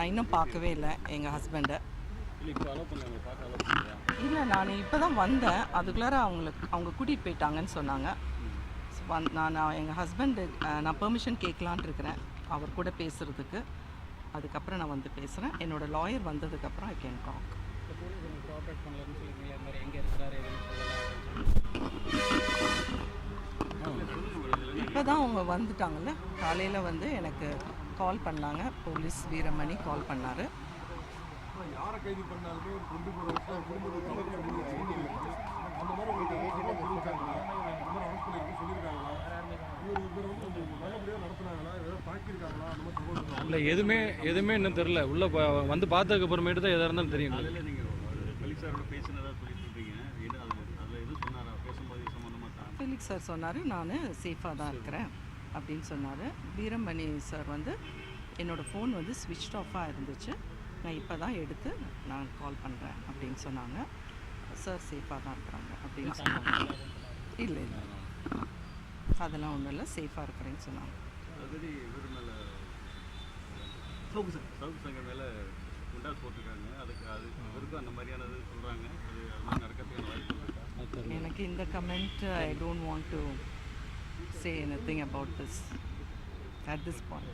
நான் இன்னும் பார்க்கவே இல்லை எங்கள் ஹஸ்பண்டை இல்லை நான் இப்போ தான் வந்தேன். அதுக்குள்ளார அவங்களுக்கு அவங்க கூட்டிகிட்டு போயிட்டாங்கன்னு சொன்னாங்க. வந்- நான் நான் எங்கள் ஹஸ்பண்டு நான் பெர்மிஷன் கேட்கலான் இருக்கிறேன். அவர் கூட பேசுகிறதுக்கு அதுக்கப்புறம் நான் வந்து பேசுகிறேன் என்னோட லாயர் வந்ததுக்கப்புறம் ஐ கேன் டாக் எங்கே இப்போ தான் அவங்க வந்துட்டாங்கல்ல. காலையில் வந்து எனக்கு கால் பண்ணாங்க. போலீஸ் வீரமணி கால் பண்ணார்? இல்லை எதுவுமே எதுவுமே இன்னும் தெரில. உள்ளே வந்து பார்த்ததுக்கு அப்புறமேட்டு தான் எதாக இருந்தாலும் தெரியும். நீங்கள் மலிக் சாரோட பேசினதா சொல்லிட்டு இருப்பீங்க என்ன அதில் அதில் எதுவும் சொன்னாரா? பேசும்போது சம்மந்தமாக தான். ஃபெலிக்ஸ் சார் சொன்னார். நான் சேஃபாக தான் இருக்கிறேன். அப்படின்னு சொன்னார். வீரமணி சார் வந்து என்னோடய ஃபோன் வந்து ஸ்விட்ச் ஆஃபாக இருந்துச்சு. நான் இப்போ தான் எடுத்து நான் கால் பண்ணுறேன் அப்படின்னு சொன்னாங்க. சார் சேஃபாக தான் இருக்கிறாங்க அப்படின்னு சொன்னாங்க. இல்லை இல்லை. அதெல்லாம் ஒன்றும் இல்லை சேஃபாக இருக்கிறேன்னு சொன்னாங்க. எனக்கு இந்த comment I don't want to say anything about this at this point.